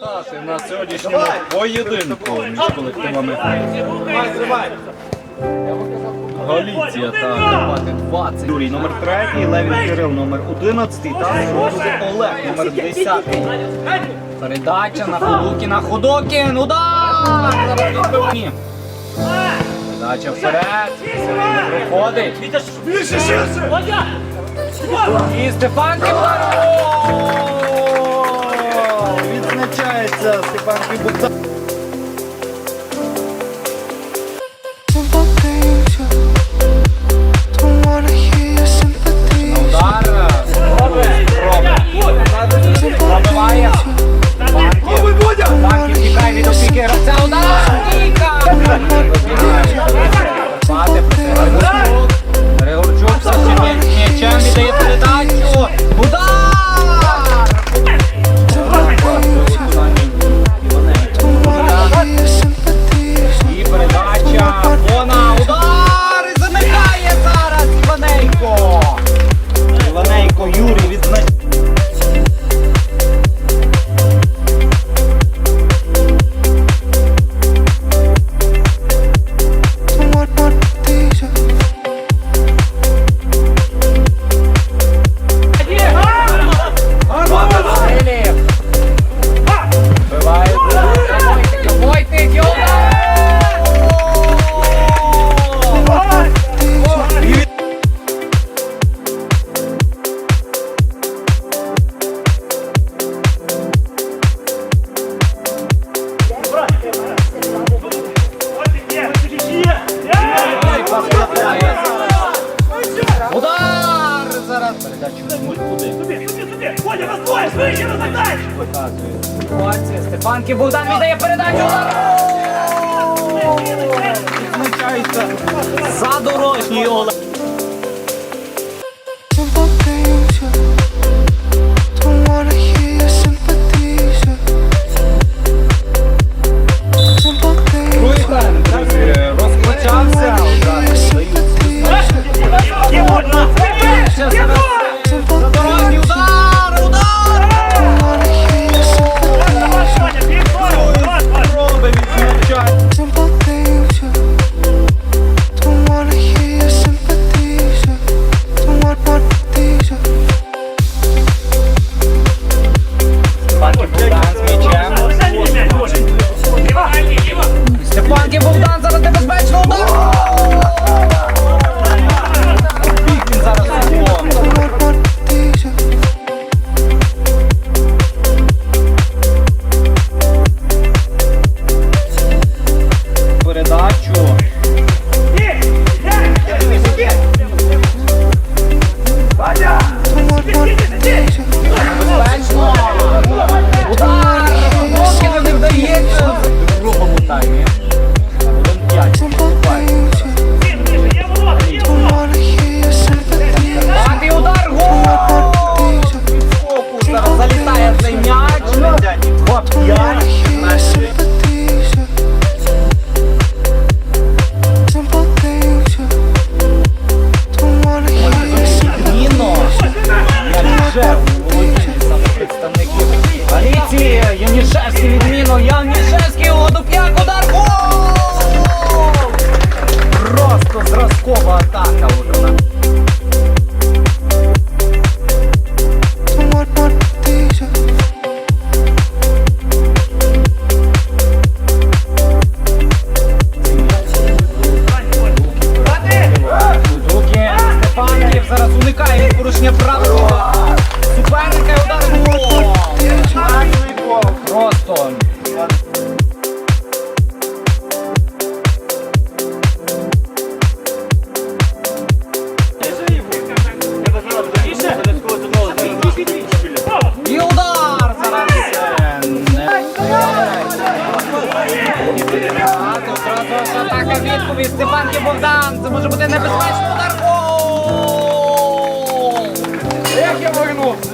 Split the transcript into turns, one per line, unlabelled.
результати на сьогоднішньому поєдинку між колективами Галіція та Карпати 20. Юрій номер 3, Левін Кирил номер 11 та Олег номер 10. Передача на Ходокіна. Ходокін. Удар! Ні. Передача вперед. Приходить! І Стефан Кіпаров. 복잡 показує. Молодці, Степанки Богдан віддає передачу. Відзначається за Олег. Янішевський відміно, Янішевський водоп'як удар! Просто зразкова атака вона. Зараз уникає порушення правил. Атака Богдан. Це може бути небезпечно удар. Як я вернув?